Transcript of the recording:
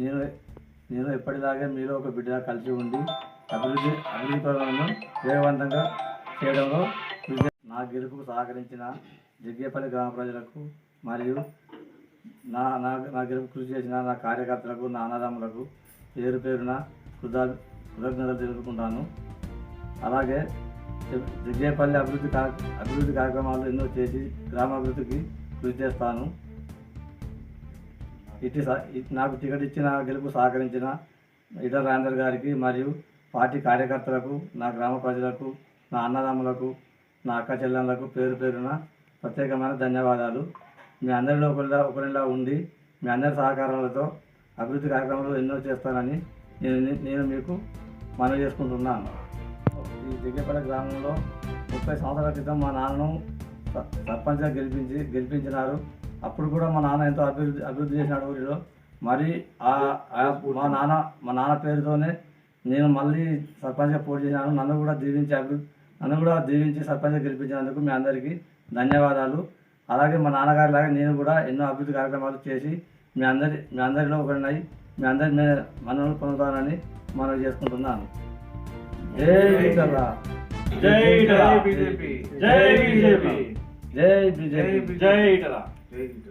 నేను నేను ఎప్పటిలాగే మీరు ఒక బిడ్డగా కలిసి ఉండి అభివృద్ధి అభివృద్ధి పనులను వేగవంతంగా చేయడంలో నా గెలుపుకు సహకరించిన జగ్గేపల్లి గ్రామ ప్రజలకు మరియు నా నా నా గెలుపు కృషి చేసిన నా కార్యకర్తలకు నా అన్నదమ్ములకు పేరు పేరున కృత కృతజ్ఞతలు తెలుపుకుంటాను. అలాగే జగ్గేపల్లి అభివృద్ధి కా అభివృద్ధి కార్యక్రమాలు ఎన్నో చేసి గ్రామాభివృద్ధికి కృషి చేస్తాను. ఇటు నాకు టికెట్ ఇచ్చిన గెలుపు సహకరించిన ఇటల రాజేందర్ గారికి మరియు పార్టీ కార్యకర్తలకు నా గ్రామ ప్రజలకు నా అన్నదమ్ములకు నా అక్క చెల్లెళ్ళకు పేరు పేరున ప్రత్యేకమైన ధన్యవాదాలు. మీ అందరిలో ఒకరిలా ఒకరిలా ఉండి మీ అందరి సహకారాలతో అభివృద్ధి కార్యక్రమాలు ఎన్నో చేస్తానని నేను నేను మీకు మనవి చేసుకుంటున్నాను. ఈ దిగ్గపల్లి గ్రామంలో ముప్పై సంవత్సరాల క్రితం మా నాన్నను సర్పంచ్గా గెలిపించి గెలిపించినారు. అప్పుడు కూడా మా నాన్న ఎంతో అభివృద్ధి అభివృద్ధి చేసినాడు ఊరిలో. మరి మా నాన్న మా నాన్న పేరుతోనే నేను మళ్ళీ సర్పంచ్గా పోటీ చేసినాను నన్ను కూడా దీవించి అభివృద్ధి నన్ను కూడా దీవించి సర్పంచ్గా గెలిపించినందుకు మీ అందరికీ ధన్యవాదాలు. అలాగే మా నాన్నగారి లాగా నేను కూడా ఎన్నో అభివృద్ధి కార్యక్రమాలు చేసి మీ అందరి మీ అందరిలో ఒకరినై మీ అందరి మనల్ని పొందుతానని మనం చేసుకుంటున్నాను. జై. జై బీజేపీ జై బీజేపీ జై బీజేపీ జై ఇటలా జై హింద్